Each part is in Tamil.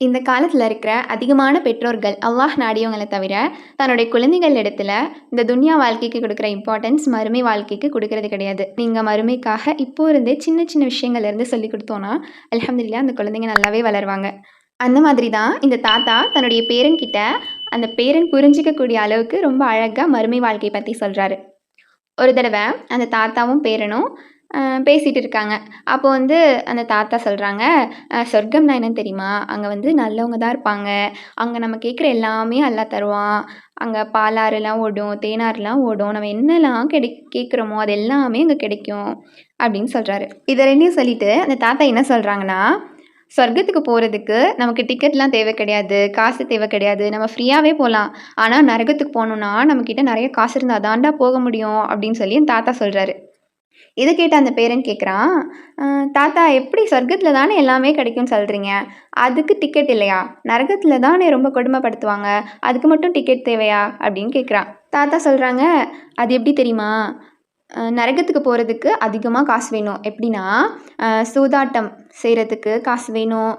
இந்த காலத்தில் இருக்கிற அதிகமான பெற்றோர்கள் அல்லாஹ் நாடியவங்களை தவிர தன்னுடைய குழந்தைகள் இடத்துல இந்த துன்யா வாழ்க்கைக்கு கொடுக்குற இம்பார்ட்டன்ஸ் மறுமை வாழ்க்கைக்கு கொடுக்கறது கிடையாது. நீங்கள் மறுமைக்காக இப்போ இருந்தே சின்ன சின்ன விஷயங்கள்லேருந்து சொல்லி கொடுத்தோன்னா அலமதுல்லா அந்த குழந்தைங்க நல்லாவே வளருவாங்க. அந்த மாதிரி தான் இந்த தாத்தா தன்னுடைய பேரன்கிட்ட அந்த பேரன் புரிஞ்சிக்கக்கூடிய அளவுக்கு ரொம்ப அழகாக மறுமை வாழ்க்கையை பற்றி சொல்கிறாரு ஒரு தடவை அந்த தாத்தாவும் பேரனும் பேசிகிட்டு இருக்காங்க அப்போ வந்து அந்த தாத்தா சொல்கிறாங்க சொர்க்கம்னா என்னன்னு தெரியுமா? அங்கே வந்து நல்லவங்க தான் இருப்பாங்க. அங்கே நம்ம கேட்குற எல்லாமே அல்லாஹ் தருவான். அங்கே பாலாறுலாம் ஓடும் தேனாறுலாம் ஓடும். நம்ம என்னெல்லாம் கிடை கேட்குறோமோ அது எல்லாமே அங்கே கிடைக்கும். அப்படின்னு சொல்கிறாரு இதை ரெண்டையும் சொல்லிட்டு அந்த தாத்தா என்ன சொல்கிறாங்கன்னா சொர்க்கத்துக்கு போகிறதுக்கு நமக்கு டிக்கெட்லாம் தேவை கிடையாது காசு தேவை கிடையாது. நம்ம ஃப்ரீயாகவே போகலாம் ஆனால் நரகத்துக்கு போகணுன்னா நம்மக்கிட்ட நிறைய காசு இருந்தால் தாண்டா போக முடியும். அப்படின்னு சொல்லி என் தாத்தா சொல்கிறாரு இதை கேட்ட அந்த பேரன் கேட்குறான் தாத்தா எப்படி சொர்க்கத்தில் தானே எல்லாமே கிடைக்கும்னு சொல்கிறீங்க அதுக்கு டிக்கெட் இல்லையா? நரகத்தில் தானே ரொம்ப கொடுமைப்படுத்துவாங்க. அதுக்கு மட்டும் டிக்கெட் தேவையா? அப்படின்னு கேட்குறான் தாத்தா சொல்கிறாங்க அது எப்படி தெரியுமா? நரகத்துக்கு போகிறதுக்கு அதிகமாக காசு வேணும். எப்படின்னா சூதாட்டம் செய்கிறதுக்கு காசு வேணும்.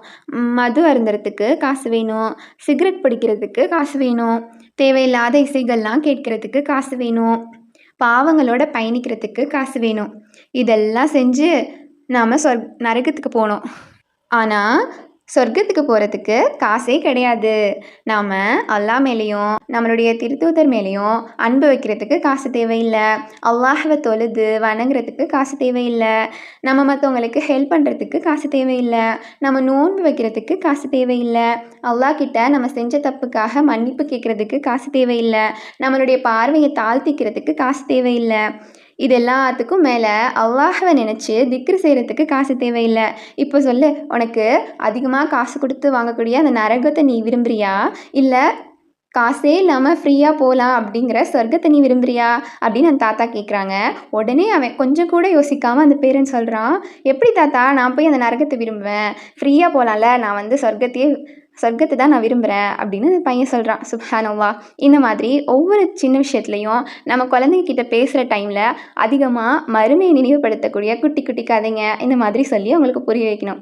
மது அருந்துறதுக்கு காசு வேணும். சிகரெட் பிடிக்கிறதுக்கு காசு வேணும். தேவையில்லாத இசைகள்லாம் கேட்கறதுக்கு காசு வேணும். பாவங்களோட பயணிக்கிறதுக்கு காசு வேணும். இதெல்லாம் செஞ்சு நாம் சொர்க் நரகத்துக்கு போகணும் ஆனால் சொர்க்கத்துக்கு போகிறதுக்கு காசே கிடையாது. நாம் அல்லா மேலேயும் நம்மளுடைய திருத்தூதர் மேலேயும் அன்பு வைக்கிறதுக்கு காசு தேவையில்லை. அல்லாஹவை தொழுது வணங்குறதுக்கு காசு தேவையில்லை. நம்ம மற்றவங்களுக்கு ஹெல்ப் பண்ணுறதுக்கு காசு தேவையில்லை. நம்ம நோன்பு வைக்கிறதுக்கு காசு தேவையில்லை. அல்லாஹ் கிட்ட நம்ம செஞ்ச தப்புக்காக மன்னிப்பு கேட்குறதுக்கு காசு தேவையில்லை. நம்மளுடைய பார்வையை தாழ்த்திக்கிறதுக்கு காசு தேவையில்லை. இது எல்லாத்துக்கும் மேலே அல்லாஹ்வை நினச்சி திக்ரு செய்கிறதுக்கு காசு தேவையில்லை. இப்போ சொல்லு உனக்கு அதிகமாக காசு கொடுத்து வாங்கக்கூடிய அந்த நரகத்தை நீ விரும்புறியா? இல்லை காசே இல்லாமல் ஃப்ரீயாக போகலாம் அப்படிங்கிற சொர்க்கத்தை நீ விரும்புறியா? அப்படின்னு அந்த தாத்தா கேட்குறாங்க உடனே அவன் கொஞ்சம் கூட யோசிக்காமல் அந்த பேரன் சொல்கிறான் எப்படி தாத்தா நான் போய் அந்த நரகத்தை விரும்புவேன்? ஃப்ரீயாக போகலாம்ல நான் வந்து சொர்க்கத்தையே சொர்க்கத்தை தான் நான் விரும்புகிறேன் அப்படின்னு அந்த பையன் சொல்கிறான் சுப்ஹானல்லா. இந்த மாதிரி ஒவ்வொரு சின்ன விஷயத்துலையும் நம்ம குழந்தைங்க கிட்ட பேசுகிற டைமில் அதிகமாக மறுமையை நினைவுபடுத்தக்கூடிய குட்டி குட்டி கதைங்க இந்த மாதிரி சொல்லி அவங்களுக்கு புரிய வைக்கணும்.